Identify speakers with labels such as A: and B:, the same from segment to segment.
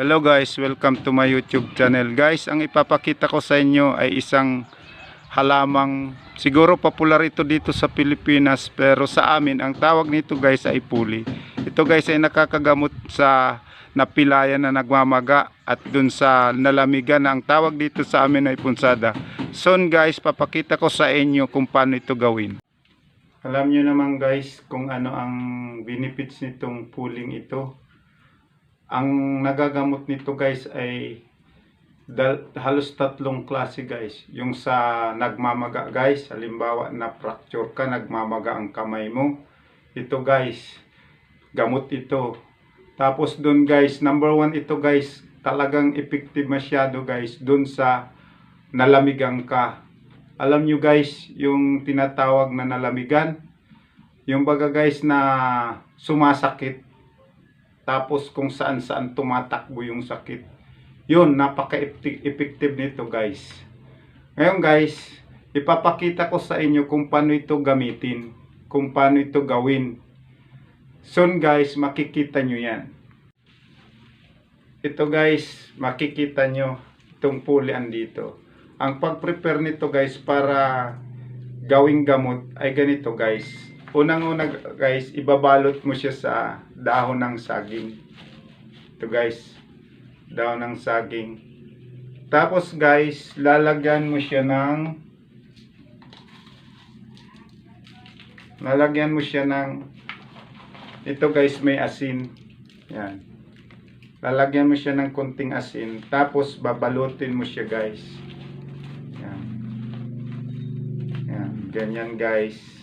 A: Hello guys, welcome to my YouTube channel. Guys, ang ipapakita ko sa inyo ay isang halamang siguro popular ito dito sa Pilipinas pero sa amin ang tawag nito guys ay puli. Ito guys ay nakakagamot sa napilayan na nagmamaga at dun sa nalamigan na ang tawag dito sa amin ay punsada. Soon guys, papakita ko sa inyo kung paano ito gawin. Alam nyo naman guys kung ano ang benefits nitong puling ito ang nagagamot nito guys ay dal- halos tatlong klase guys. Yung sa nagmamaga guys, halimbawa na fracture ka, nagmamaga ang kamay mo. Ito guys, gamot ito. Tapos dun guys, number one ito guys, talagang effective masyado guys dun sa nalamigan ka. Alam nyo guys, yung tinatawag na nalamigan, yung baga guys na sumasakit tapos kung saan saan tumatakbo yung sakit. Yun, napaka-effective nito guys. Ngayon guys, ipapakita ko sa inyo kung paano ito gamitin. Kung paano ito gawin. Soon guys, makikita nyo yan. Ito guys, makikita nyo itong pulian dito. Ang pag-prepare nito guys para gawing gamot ay ganito guys. Unang-una guys, ibabalot mo siya sa dahon ng saging. Ito guys, dahon ng saging. Tapos guys, lalagyan mo siya ng lalagyan mo siya ng ito guys, may asin. Yan. Lalagyan mo siya ng konting asin. Tapos babalutin mo siya guys. Yan. Yan. Ganyan guys.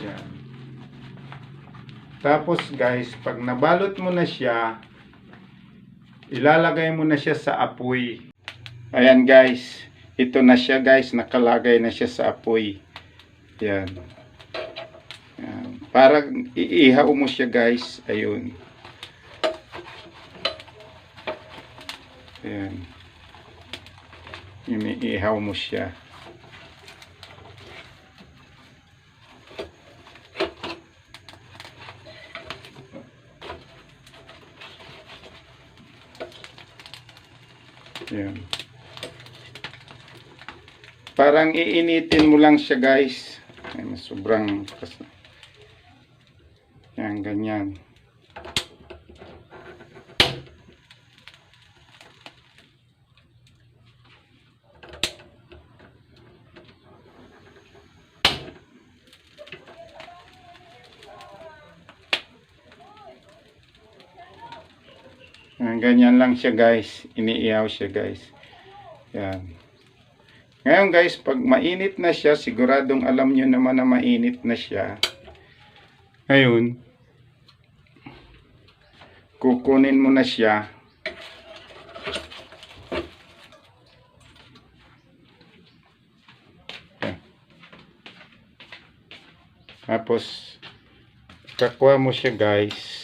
A: Yan. Tapos guys, pag nabalot mo na siya, ilalagay mo na siya sa apoy. Ayan guys, ito na siya guys, nakalagay na siya sa apoy. Yan. Para iihaw mo siya guys, ayun. Ayan. Iniihaw mo siya. Yan. Parang iinitin mo lang siya guys. Yan, sobrang yan, ganyan. Ganyan lang siya guys. Iniihaw siya guys. Yan. Ngayon guys, pag mainit na siya, siguradong alam nyo naman na mainit na siya. Ngayon, kukunin mo na siya. Tapos, kakuha mo siya guys.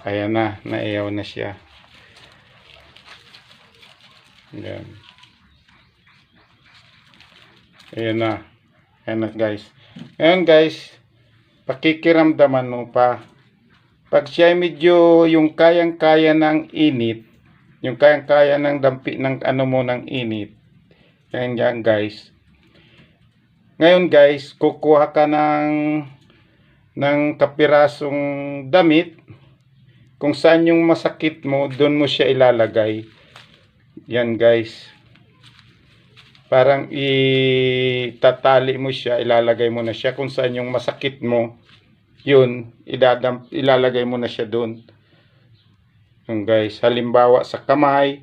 A: Ayan na, naiyaw na siya. Yan. Ayan na. Ayan na guys. Ayan guys, pakikiramdaman mo pa. Pag siya medyo yung kayang-kaya ng init, yung kayang-kaya ng dampi ng ano mo ng init. Ayan yan guys. Ngayon guys, kukuha ka ng ng kapirasong damit kung saan yung masakit mo, doon mo siya ilalagay. Yan guys. Parang itatali mo siya, ilalagay mo na siya kung saan yung masakit mo. Yun, idadam, ilalagay mo na siya doon. Yung guys, halimbawa sa kamay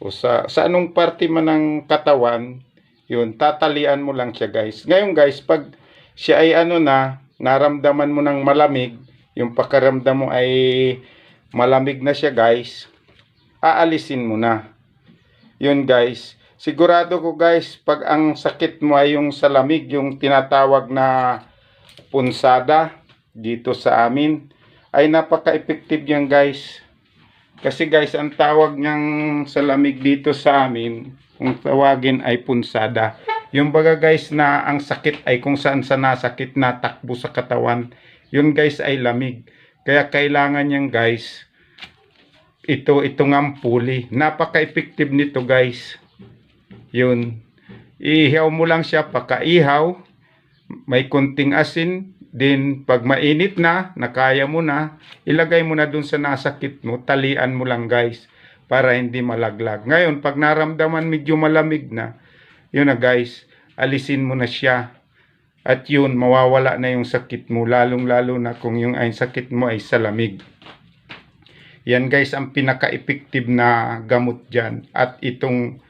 A: o sa, sa anong parte man ng katawan, yun, tatalian mo lang siya guys. Ngayon guys, pag siya ay ano na, naramdaman mo ng malamig, yung pakaramdam mo ay malamig na siya guys, aalisin mo na. Yun guys, sigurado ko guys, pag ang sakit mo ay yung sa lamig, yung tinatawag na punsada dito sa amin, ay napaka-effective yan guys. Kasi guys, ang tawag niyang sa lamig dito sa amin, kung tawagin ay punsada. Yung baga guys na ang sakit ay kung saan sa nasakit na takbo sa katawan, yun guys ay lamig. Kaya kailangan niyang guys, ito ito nga puli. Napaka-effective nito, guys. Yun. Ihaw mo lang siya pakaihaw. May kunting asin. Then, pag mainit na, nakaya mo na, ilagay mo na dun sa nasakit mo. Talian mo lang, guys. Para hindi malaglag. Ngayon, pag naramdaman medyo malamig na, yun na, guys. Alisin mo na siya. At yun, mawawala na yung sakit mo. Lalong-lalo na kung yung ay sakit mo ay sa lamig. Yan guys ang pinaka-effective na gamot dyan. At itong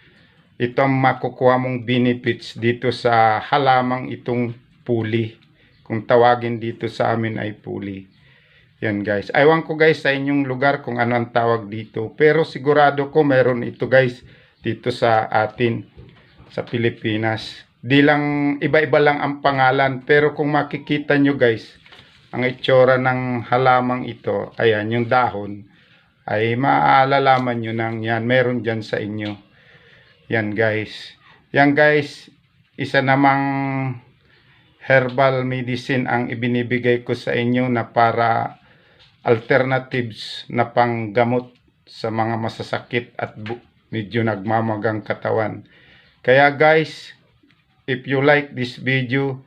A: itong makukuha mong benefits dito sa halamang itong puli. Kung tawagin dito sa amin ay puli. Yan guys. Aywan ko guys sa inyong lugar kung ano ang tawag dito. Pero sigurado ko meron ito guys dito sa atin sa Pilipinas. Di lang iba-iba lang ang pangalan. Pero kung makikita nyo guys, ang itsura ng halamang ito, ayan yung dahon ay maalalaman nyo nang yan, meron dyan sa inyo. Yan guys. Yan guys, isa namang herbal medicine ang ibinibigay ko sa inyo na para alternatives na panggamot sa mga masasakit at medyo nagmamagang katawan. Kaya guys, if you like this video,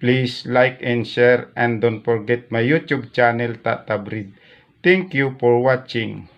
A: please like and share and don't forget my YouTube channel Tata Breed. Thank you for watching.